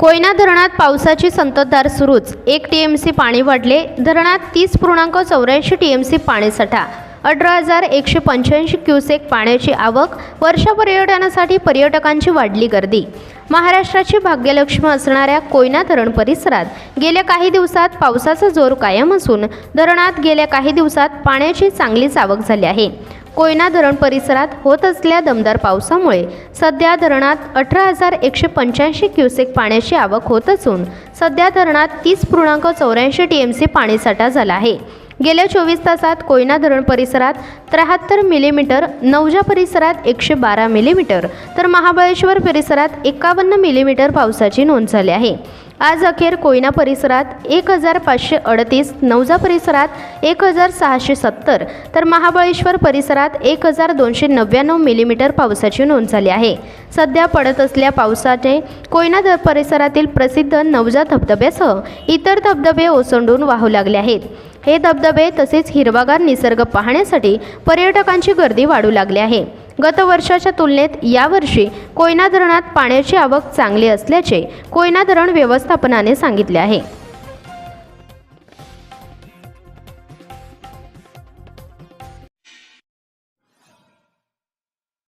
कोयना धरणात पावसाची संततधार सुरूच. एक टी एम सी पाणी वाढले. धरणात तीस पूर्णांक चौऱ्याऐंशी टी एम सी पाणीसाठा अठरा हजार एकशे पंच्याऐंशी क्युसेक पाण्याची आवक. वर्षा पर्यटनासाठी पर्यटकांची वाढली गर्दी. महाराष्ट्राची भाग्यलक्ष्मी असणाऱ्या कोयना धरण परिसरात गेल्या काही दिवसात पावसाचा जोर कायम असून धरणात गेल्या काही दिवसात पाण्याची चांगलीच आवक झाली आहे. कोयना धरण परिसरात होत असलेल्या दमदार पावसामुळे सध्या धरणात अठरा हजार एकशे पंच्याऐंशी क्युसेक पाण्याची आवक होत असून सध्या धरणात तीस पूर्णांक चौऱ्याऐंशी टी एम सी पाणीसाठा झाला आहे. गेल्या चोवीस तासात कोयना धरण परिसरात त्र्याहत्तर मिलीमीटर नवजा परिसरात एकशे बारा मिलीमीटर तर महाबळेश्वर परिसरात एकावन्न मिलीमीटर पावसाची नोंद झाली आहे. आज अखेर कोयना परिसरात एक हजार पाचशे अडतीस नवजा परिसरात एक हजार सहाशे सत्तर तर महाबळेश्वर परिसरात एक हजार दोनशे नव्याण्णव मिलीमीटर पावसाची नोंद झाली आहे. सध्या पडत असल्या पावसाने कोयना परिसरातील प्रसिद्ध नवजा धबधब्यासह इतर धबधबे ओसंडून वाहू लागले आहेत. हे धबधबे तसेच हिरवागार निसर्ग पाहण्यासाठी पर्यटकांची गर्दी वाढू लागली आहे. गत वर्षाच्या तुलनेत यावर्षी कोयना धरणात पाण्याची आवक चांगली असल्याचे कोयना धरण व्यवस्थापनाने सांगितले आहे.